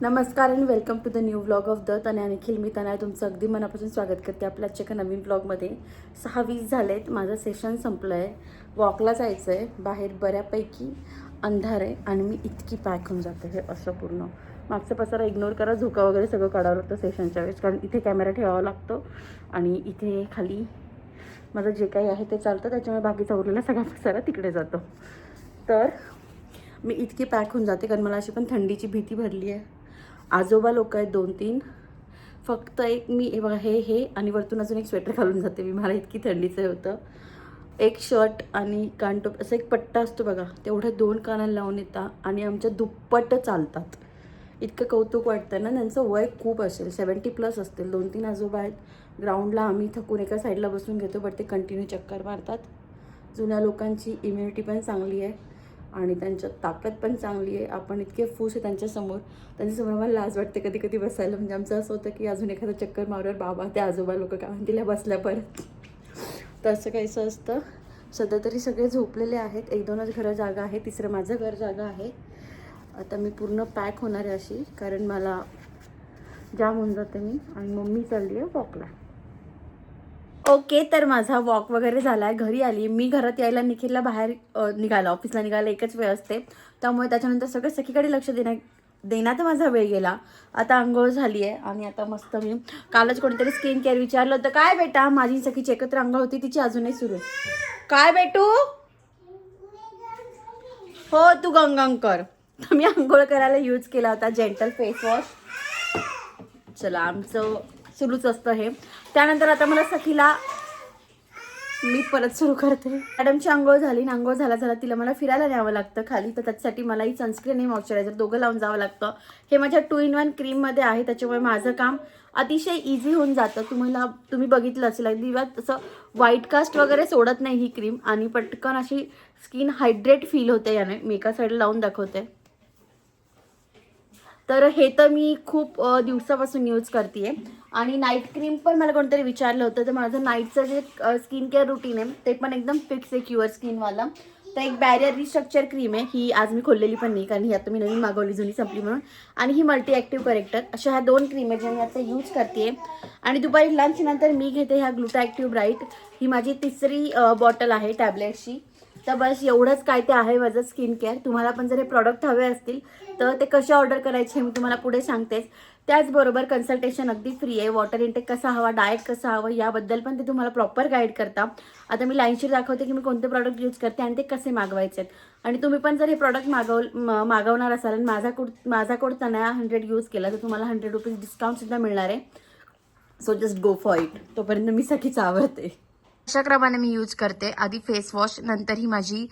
नमस्कार आणि welcome to the new blog of the तने निखिल मी तनया तुमचं अगदी मनापासून स्वागत करते आपल्या आजच्या एका नवीन ब्लॉगमध्ये सहा वीस झालेत. माझं सेशन संपलं आहे वॉकला जायचं आहे बाहेर बऱ्यापैकी अंधार आहे आणि मी इतकी पॅक होऊन जाते हे असं पूर्ण. मागचा पसारा इग्नोर करा. झोका वगैरे सगळं काढावं लागतं सेशनच्या वेळेस. कारण इथे कॅमेरा ठेवावा लागतो. आणि इथे खाली माझं जे काही आहे ते चालतं. त्याच्यामुळे बाकीचा उरलेला सगळा पसारा तिकडे जातो. तर मी इतकी पॅक होऊन जाते. कारण मला अशी पण थंडीची भीती भरली आहे. आजोबा लोक आहेत दोन तीन. फक्त एक मी हे बघा हे हे आणि वरतून अजून एक स्वेटर घालून जाते मी. मला इतकी थंडीचं हे होतं. एक शर्ट आणि कानटोप असं एक पट्टा असतो बघा. तेवढ्या दोन कानाला लावून येतात आणि आमच्या दुप्पट चालतात. इतकं कौतुक वाटतं ना. त्यांचं वय खूप असेल. सेवन्टी प्लस असतील. दोन तीन आजोबा आहेत. ग्राउंडला आम्ही थकून एका साईडला बसून घेतो बट ते कंटिन्यू चक्कर मारतात. जुन्या लोकांची इम्युनिटी पण चांगली आहे. आणि त्यांच्यात ताकद पण चांगली आहे. आपण इतके फूस आहे त्यांच्यासमोर. त्यांच्यासमोर मला लाज वाटते कधी कधी बसायला. म्हणजे आमचं असं होतं की अजून एखादं चक्कर मारवर बाबा ते आजोबा लोक काय म्हणतील? बसल्या परत. तर असं काहीसं असतं. सध्या तरी सगळे झोपलेले आहेत. एक दोनच घरं जागा आहे. तिसरं माझं घर जागा आहे. आता मी पूर्ण पॅक होणार आहे अशी. कारण मला जाम होऊन जाते मी. आणि मम्मी चालली आहे वॉकला. ओके तर माझा वॉक वगैरे झाला आहे घरी आली. मी घरात यायला निखिलला बाहेर निघाला ऑफिसला निघायला एकच वेळ असते. त्यामुळे त्याच्यानंतर सगळं सखीकडे लक्ष देण्या देण्यात माझा वेळ गेला. आता आंघोळ झाली आहे आणि आता मस्त मी कालच कोणीतरी स्किन केअर विचारलं होतं काय बेटा माझी सखीची एकत्र आंघोळ होती तिची अजूनही सुरू आहे. काय बेटू? हो तू गंगंग कर. तर मी आंघोळ करायला यूज केला होता जेंटल फेस वॉश चला आमचं सुरूच असतं हे. त्यानंतर आता मला सखीला मी परत सुरू करते. मॅडमची आंघोळ झाली ना आंघोळ झाला झाला तिला मला फिरायला न्यावं लागतं खाली तर त्याच्यासाठी मलाही सनस्क्रीन आणि मॉइश्चरायझर दोघं लावून जावं लागतं. हे माझ्या टू इन वन क्रीममध्ये आहे त्याच्यामुळे माझं काम अतिशय इझी होऊन जातं. तुम्हाला तुम्ही बघितलं असेल अगदी तसं व्हाईट कास्ट वगैरे सोडत नाही ही क्रीम आणि पटकन अशी स्किन हायड्रेट फील होते याने. मी एका साईडला लावून दाखवते. तर हे तर मी खूप दिवसापासून यूज करते आणि नाईट क्रीम पण मला कोणतरी विचारलं होतं तर माझं नाईटचं जे स्किन केअर रुटीन आहे ते पण एकदम फिक्स आहे क्युअर स्किनवाला तर एक बॅरियर रिस्ट्रक्चर क्रीम आहे ही आज मी खोललेली पण नाही कारण ही आता मी नवीन मागवली जुनी संपली म्हणून. आणि ही मल्टी ॲक्टिव्ह करेक्टर अशा ह्या दोन क्रीम आहेत ज्या मी आता यूज करते आणि दुपारी लंचनंतर मी घेते ह्या ग्लुटा ॲक्टिव्ह ब्राईट ही माझी तिसरी बॉटल आहे टॅबलेटची. तर बस एवढंच काय ते आहे माझं स्किन केअर तुम्हाला पण जर हे प्रॉडक्ट हवे असतील तर ते कसे ऑर्डर करायचे मी तुम्हाला पुढे सांगतेच. त्याचबरोबर कन्सल्टेशन अगदी फ्री आहे. वॉटर इंटेक कसा हवा डाएट कसं हवं याबद्दल पण ते तुम्हाला प्रॉपर गाईड करता. आता मी लाईनशीर दाखवते की मी कोणते प्रॉडक्ट यूज करते आणि ते कसे मागवायचे आहेत. आणि तुम्ही पण जर हे प्रॉडक्ट मागव मागवणार असाल आणि माझा कोड माझा कोड तनया हंड्रेड यूज केला तर तुम्हाला हंड्रेड रुपीज डिस्काउंटसुद्धा मिळणार आहे. So just go for it तोपर्यंत मी सखीच आवडते. अशा क्रमाने मी यूज करते. आधी फेस वॉश नंतर ही माझी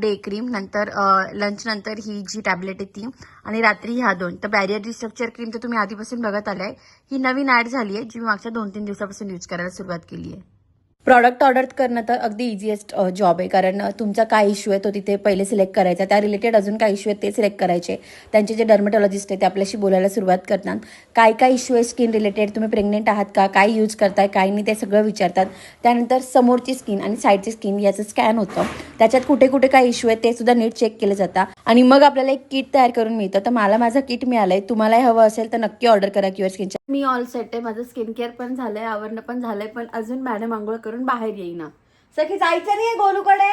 डे क्रीम नंतर लंच नंतर ही जी टॅबलेट आहे ती. आणि रात्री ह्या दोन. तर बॅरियर रिस्ट्रक्चर क्रीम तर तुम्ही आधीपासून बघत आलाय. ही नवीन ॲड झाली आहे जी मी मागच्या दोन तीन दिवसापासून यूज करायला सुरुवात केली आहे प्रॉडक्ट ऑर्डर करणं तर अगदी इझिएस्ट जॉब आहे. कारण तुमचा काय इश्यू आहे तो तिथे पहिले सिलेक्ट करायचा. त्या रिलेटेड अजून काय इश्यू आहेत ते सिलेक्ट करायचे. त्यांचे जे डर्मेटॉलॉजिस्ट आहे ते आपल्याशी बोलायला सुरुवात करतात. काय काय इश्यू आहे स्किन रिलेटेड तुम्ही प्रेग्नेंट आहात का? काय यूज करताय? काय नाही? ते सगळं विचारतात. त्यानंतर समोरची स्किन आणि साईडची स्किन याचं स्कॅन होतं. त्याच्यात कुठे कुठे काय इश्यू आहे ते सुद्धा नीट चेक केलं जातं. आणि मग आपल्याला एक किट तयार करून मिळतं. तर मला माझं किट मिळालंय. तुम्हालाही हवं असेल तर नक्की ऑर्डर करा क्युअर स्किनच्या मी ऑल सेट आहे. माझं स्किन केअर पण झालंय. आवरणं पण झालंय. पण अजून मॅडम आंघोळ करून बाहेर येईना. सखी जायचं नाही गोलूकडे?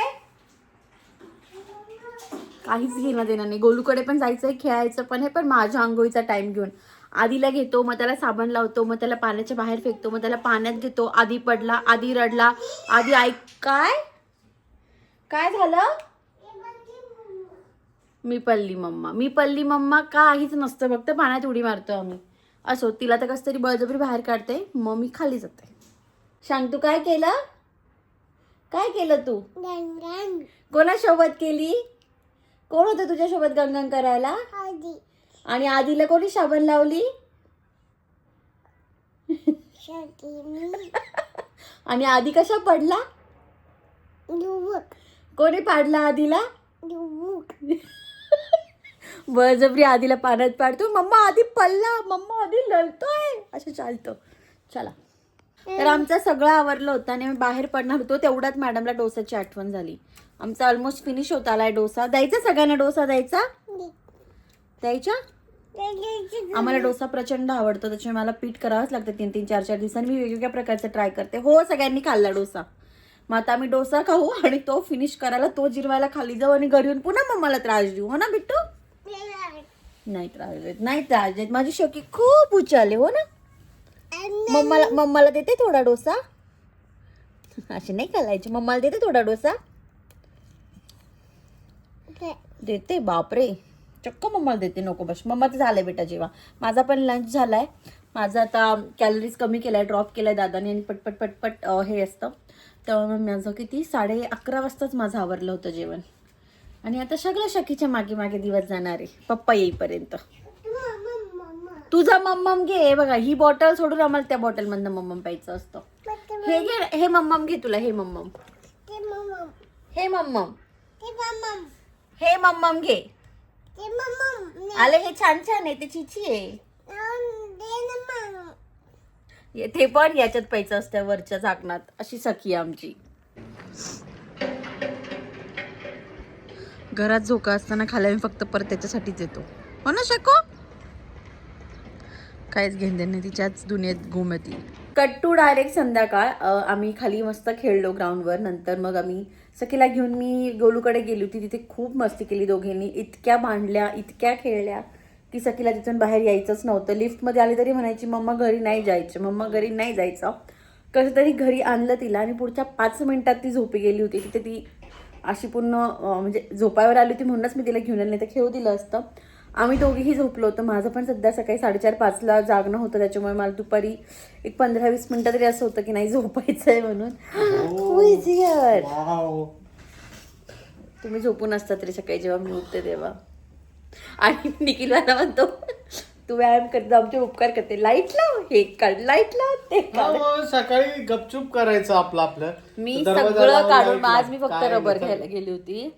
काहीच घेणं देणं नाही. गोलूकडे पण जायचंय खेळायचं पण आहे पण माझ्या आंघोळीचा टाइम घेऊन. आधीला घेतो मग त्याला साबण लावतो मग त्याला पाण्याच्या बाहेर फेकतो मग त्याला पाण्यात घेतो. आधी पडला आधी रडला आधी ऐक काय? काय झालं? मी पल्ली मम्मा. मी पल्ली मम्मा. काहीच नसतं. फक्त पाण्यात उडी मारतो आम्ही. असो तिला तर कसं तरी बळजबरी बाहेर काढते मग मी खाली जाते. सांग तू काय केलं? काय केलं तू? कोणासोबत केली? कोण होतं तुझ्यासोबत गंगन करायला? आणि आधीला कोणी साबण लावली? आणि आधी कशा पडला? कोणी पाडला आधीला? बळजबरी आधीला पाण्यात पाडतो मम्मा आधी पडला. मम्मा आधी लढतोय. असं चालतं. चला. तर आमचं सगळं आवरलं होतं आणि आम्ही बाहेर पडणार होतो तेवढ्यात मॅडमला डोसाची आठवण झाली. आमचा ऑलमोस्ट फिनिश होत आलाय डोसा. द्यायचा सगळ्यांना डोसा द्यायचा? द्यायचा? आम्हाला डोसा प्रचंड आवडतो त्याच्यामुळे मला पीठ करावंच लागतं तीन तीन चार चार दिवसांनी. मी वेगवेगळ्या प्रकारचे ट्राय करते. हो सगळ्यांनी खाल्ला डोसा. मग आता आम्ही डोसा खाऊ आणि तो फिनिश करायला तो जिरवायला खाली जाऊ आणि घरी येऊन पुन्हा मम्माला त्रास देऊ. हो ना बिट्टू? नाही. त्रास देत नाही त्रास देत. माझी शोकी खूप उचाले हो ना? मम्माला मम्माला देते थोडा डोसा. अशी नाही घालायची. मम्माला देते थोडा डोसा. देते बापरे. चक्क मम्माला देते नको बस मम्माचं झालंय बेटा जेव्हा माझा पण लंच झालाय. माझा आता कॅलरीज कमी केलाय ड्रॉप केलाय दादाने आणि पटपट पटपट हे असतं. मग माझं किती? साडे अकरा वाजताच माझं आवरलं होतं जेवण. आणि आता सगळं शकीच्या मागे मागे दिवस जाणार आहे. पप्पा येईपर्यंत. तुझा मम्मम घे. हे बघा ही बॉटल सोडून आम्हाला त्या बॉटल मधनं मम्मम प्यायचं असतं. हे घे हे मम्मम घे तुला हे मम्मम हे मम्मम हे मम्मम घे. आले हे छान छान आहे ते चिची आहे. ये- ते पण याच्यात प्यायचं असतं वरच्या झाकणात. अशी सखी आहे आमची. घरात झोका असताना खाली आम्ही फक्त परत त्याच्यासाठीच येतो. हो ना शको? काहीच घेण नाही. तिच्याच दुनियेत घुमती कट टू डायरेक्ट संध्याकाळ आम्ही खाली मस्त खेळलो ग्राउंडवर नंतर मग आम्ही सखीला घेऊन मी गोलूकडे गेली होती. तिथे खूप मस्ती केली दोघींनी. इतक्या भांडल्या इतक्या खेळल्या की सखीला तिथून बाहेर यायचंच नव्हतं. लिफ्टमध्ये आली तरी म्हणायची मम्मा घरी नाही जायचं मम्मा घरी नाही जायचं. कसं तरी घरी आणलं तिला आणि पुढच्या पाच मिनिटात ती झोपी गेली होती. तिथे ती अशी पूर्ण म्हणजे झोपायवर आली होती म्हणूनच मी तिला घेऊन आली नाही तर खेळू दिलं असतं. आम्ही दोघीही झोपलो होतो. माझं पण सध्या सकाळी साडेचार पाचला जागणं होतं. त्याच्यामुळे मला दुपारी एक पंधरा वीस मिनिटं तरी असं होतं की नाही झोपायचं आहे म्हणून? वाव तुम्ही झोपून असता तरी सकाळी जेव्हा मी उठते तेव्हा. आणि निखिल मला म्हणतो तू व्यायाम करतो आमचे उपकार करते. लाइट लाव हे काढ लाइट लाव ते काढ हो, सकाळी गपचूप करायचं आपलं आपलं. मी सगळं काढून आज मी. फक्त रबर घ्यायला गेली होती.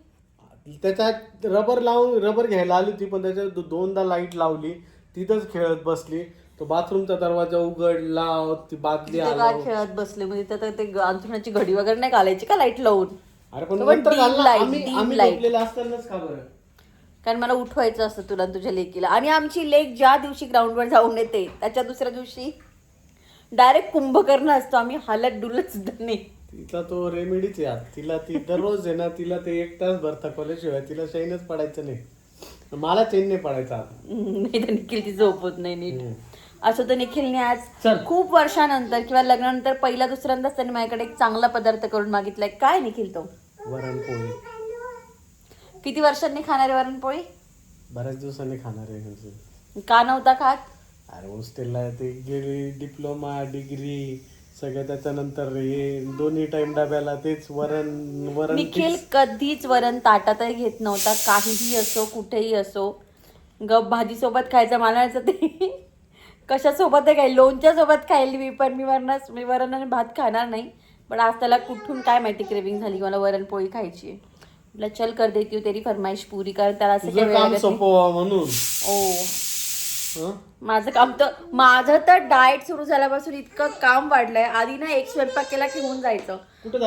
त्याच्यात रबर लावून रबर घ्यायला आली होती पण त्याच्यात दो- दोनदा लाइट लावली. तिथंच खेळत बसली. तो बाथरूमचा दरवाजा उघडला ती बादली तिथे आला काय खेळत बसले? म्हणजे तिथं ते ग- अंथरुणाची घडी वगैरे नाही घालायची का लाइट लावून? अरे पण नंतर dim घालला. light, आम्ही dim आम्ही light. झोपलेलं असतानाच का बरं? कारण मला उठवायचं असतं तुला आणि तुझ्या लेकीला. आणि आमची लेक ज्या दिवशी ग्राउंडवर जाऊन येते त्याच्या दुसऱ्या दिवशी डायरेक्ट कुंभकर्ण असतो. आम्ही हालत डुलत सुद्धा नाही. तिचा तो रेमेडीच आहे. तिला ती दररोज आहे ना तिला ते एक तास भर थकवल्याशिवाय तिला चैनच पडायचं नाही. मला चैन नाही पडायचा आता नाही तर निखिल ती झोपत नाही नीट. असं तर निखिलने आज चल. खूप वर्षानंतर किंवा लग्नानंतर पहिला दुसऱ्यांदाच त्याने माझ्याकडे एक चांगला पदार्थ करून मागितलाय. काय निखिल तो? वरण पोळी. किती वर्षांनी खाणारे वरणपोळी बऱ्याच दिवसांनी खाणार आहे म्हणजे. का नव्हता खात? अरे हॉस्टेलला ते गेली डिप्लोमा डिग्री सगळं त्याच्यानंतर हे दोन्ही टाइम डब्याला तेच वरण वरण निखिल कधीच वरण ताटातही घेत नव्हता. काहीही असो कुठेही असो. गप भाजी सोबत खायचं मला वाटायचं ते. कशासोबत काय? लोणच्या सोबत खायली मी पण मी वरणाच मी वरण आणि भात खाणार नाही. पण आज त्याला कुठून काय माहिती क्रेविंग झाली मला वरणपोळी खायची आहे. म्हटलं चल कर देती हूँ तेरी फरमाईश पुरी कर त्याला असं काही काम नाही. म्हणून. ओ हं? माझं काम तर माझं तर डाएट सुरू झाल्यापासून इतकं काम वाढलंय. आधी ना एक स्वयंपाक केला की होऊन जायचं.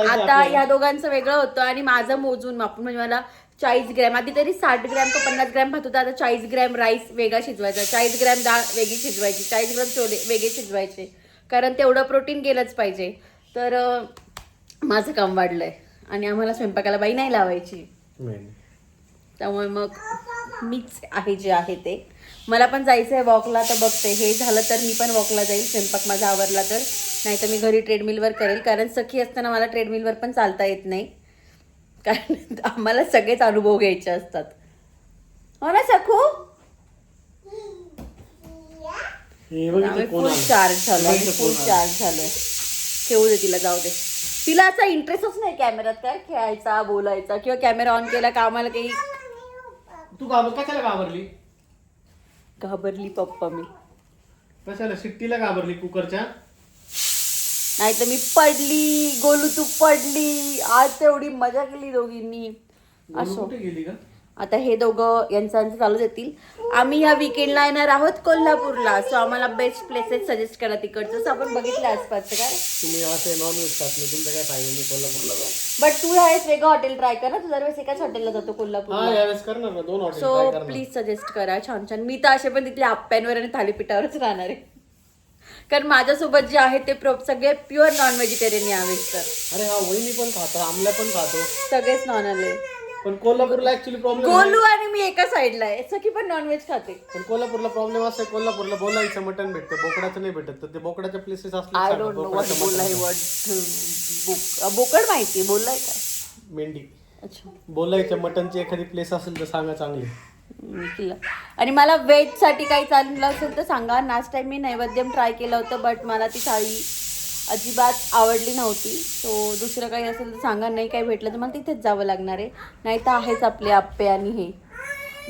आता? या दोघांचं वेगळं होतं आणि माझं मोजून मापून म्हणजे मला चाळीस ग्रॅम आधी तरी साठ ग्रॅम का पन्नास ग्रॅम भात होता आता चाळीस ग्रॅम राईस वेगळा शिजवायचा चाळीस ग्रॅम डाळ वेगळी शिजवायची चाळीस ग्रॅम छोले वेगळे शिजवायचे. कारण तेवढं प्रोटीन गेलंच पाहिजे. तर माझं काम वाढलंय. आणि आम्हाला स्वयंपाकाला बाई नाही लावायची. त्यामुळे मग मीच आहे जे आहे ते. मला पण जायचं आहे वॉकला तर बघते. हे झालं तर मी पण वॉकला जाईल. स्वयंपाक माझा आवरला तर. नाही तर मी घरी ट्रेडमिलवर करेल. कारण सखी असताना मला ट्रेडमिलवर पण चालता येत नाही. कारण आम्हाला सगळेच अनुभव घ्यायचे असतात. हो ना सखू? हे फुल आलं. चार्ज झालं. फुल. चार्ज झालं. ठेवू दे तिला जाऊ दे. तिला असा इंटरेस्टच नाही कॅमेऱ्यात काय? खेळायचा बोलायचा किंवा कॅमेरा ऑन केला का आम्हाला काही तू घाबर कशाला घाबरली? घाबरली पप्पा मी. कशाला? शिट्टीला घाबरली कुकरच्या? नाही तर मी पडली गोलू तू पडली. आज तेवढी मजा केली दोघींनी. गोलू असो. कुठे गेली का आता हे दोघं यांचं चालू देतील आम्ही ह्या विकेंडला येणार आहोत कोल्हापूरला. सो आम्हाला बेस्ट प्लेसेस सजेस्ट करा तिकडचं. सो आपण बघितलं आसपासचं काय? तुम्ही असे नॉनव्हेज खात नाही. तुमचं काय फायदा नाही कोल्हापूरला जाऊन. बट तू ह्यावेळेस वेगळं हॉटेल ट्राय कर ना. तू दरवेळेस एकाच हॉटेलला जातो हा कोल्हापूरला यावेळेस करणार ना. दोन हॉटेल सो करणार. प्लीज सजेस्ट करा. छान छान. मी तर असे पण तिथल्या आप्प्यांवर आणि थालीपीठावरच राहणार आहे. कारण माझ्यासोबत जे आहे ते प्रो सगळे प्युअर नॉन व्हेजिटेरियन यावेळेस तर. अरे हा वहिनी पण खातो आमल्या पण खातो. सगळेच नॉन आले पण कोल्हापूरला ऍक्च्युली प्रॉब्लेम गोलू आणि मी एका साईडला आहे. सखी पण नॉनव्हेज खाते. पण कोल्हापूरला प्रॉब्लेम असा आहे कोल्हापूरला बोलायचं मटण भेटतं बोकडाचं नाही भेटत. तर ते बोकडाच्या places I don't know what असले बोललाय वॉट बोकड माहिती बोललाय काय मेंढी. अच्छा. बोलायचं मटनची एखादी प्लेस असेल तर सांगा चांगली. मी केलं. आणि मला व्हेजसाठी काही चाललं असेल तर सांगा. लास्ट टाइम मी नैवेद्यम ट्राय केलं होतं बट मला ती थाळी अजिबात आवडली नव्हती. सो दुसरं काही असेल तर सांगा नाही काही भेटलं तर मला तिथेच जावं लागणार आहे. नाही तर आहेच आपले आप्पे आणि हे.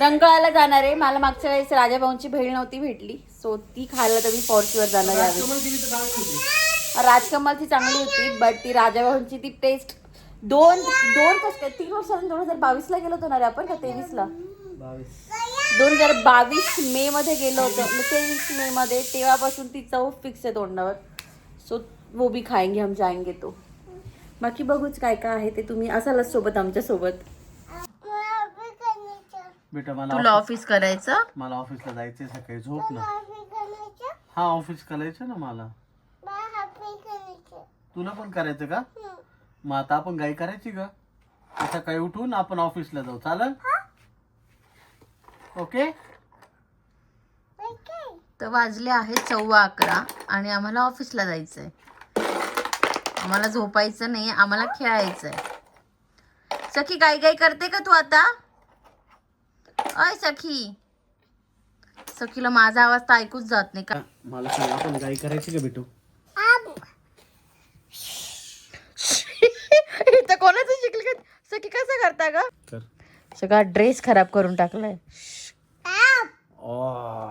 रंकाळाला जाणार आहे. मला मागच्या वेळेस राजाभाऊंची भेळ नव्हती भेटली. सो ती खायला तर मी फॉर्च्युअर जाणार यावेळी राजकमलची चांगली होती. बट ती राजाभाऊंची ती टेस्ट दोन दोन कस काय तीन वर्षांनी दोन हजार बावीसला गेलो होतो ना रे आपण का तेवीसला? दोन हजार बावीस मे मध्ये गेलो होतो. तेवीस मे मध्ये तेव्हापासून ती चव फिक्स आहे तोंडावर. सो वो भी खाएंगे हम जाएंगे तो। बाकी बघूच काय काय आहे ते तुम्ही असालच सोबत आमच्यासोबत. बेटा मला तुला ऑफिस करायचं? मला ऑफिसला जायचंय सकाळी झोप ना. हा ऑफिस करायचं ना मला. तुला पण करायचं का? मग आता आपण गाई करायची का? सकाळी उठून आपण ऑफिसला जाऊ. चालेल? ओके तर वाजले आहेत सव्वा अकरा आणि आम्हाला ऑफिसला जायचंय. आम्हाला झोपायचं नाही आम्हाला खेळायचंय. सखी काय काय करते का तू आता? अय सखी. सखीला माझा आवाज तर ऐकूच जात नाही का? मला सांग आपण गाई करायची का बेटू इथं कोणाचं शिकली का? सखी कसं करता का सगळा ड्रेस खराब करून टाकलाय.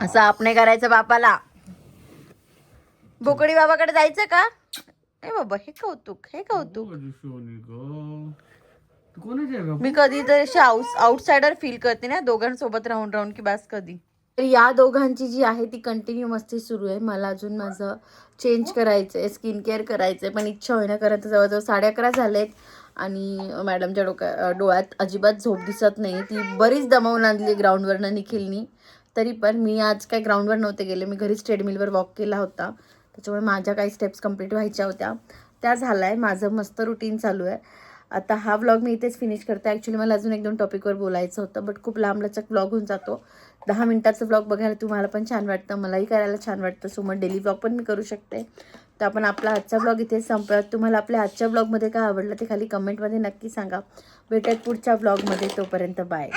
असं आपण करायचं बापाला. बोकडी बाबाकडे जायचं का? ए बाबा हे कौतुक हे कौतुक मी कधी तर अशी आउट आउटसायडर फील करते ना दोघांसोबत राहून राहून की बास कधी. तर या दोघांची जी आहे ती कंटिन्यू मस्ती सुरू आहे. मला अजून माझं चेंज करायचं आहे स्किन केअर करायचं आहे पण इच्छा होईना कारण आता जवळजवळ साडे अकरा झालेत. आणि मॅडमच्या डोक्या डोळ्यात अजिबात झोप दिसत नाही. ती बरीच दमवून आणली ग्राउंडवरनं निखिलनी. तरी पण मी आज काय ग्राउंडवर नव्हते गेले. मी घरीच ट्रेडमिलवर वॉक केला होता. त्याच्यामुळे माझ्या काही स्टेप्स कंप्लीट व्हायच्या होत्या. त्या झाला आहे माझं मस्त रुटीन चालू आहे. आता हा व्लॉग मी इथेच फिनिश करते. ॲक्च्युली मला अजून एक दोन टॉपिकवर बोलायचं होतं बट खूप लांबलचक व्लॉग होऊन जातो. दहा मिनटाचं व्लॉग बघायला तुम्हाला पण छान वाटतं मलाही करायला छान वाटतं. सो मग डेली व्लॉग पण मी करू शकते. तर आपण आपला आजचा व्लॉग इथेच संपला तुम्हाला आपल्या आजच्या व्लॉगमध्ये काय आवडलं ते खाली कमेंटमध्ये नक्की सांगा. भेटत पुढच्या व्लॉगमध्ये तोपर्यंत बाय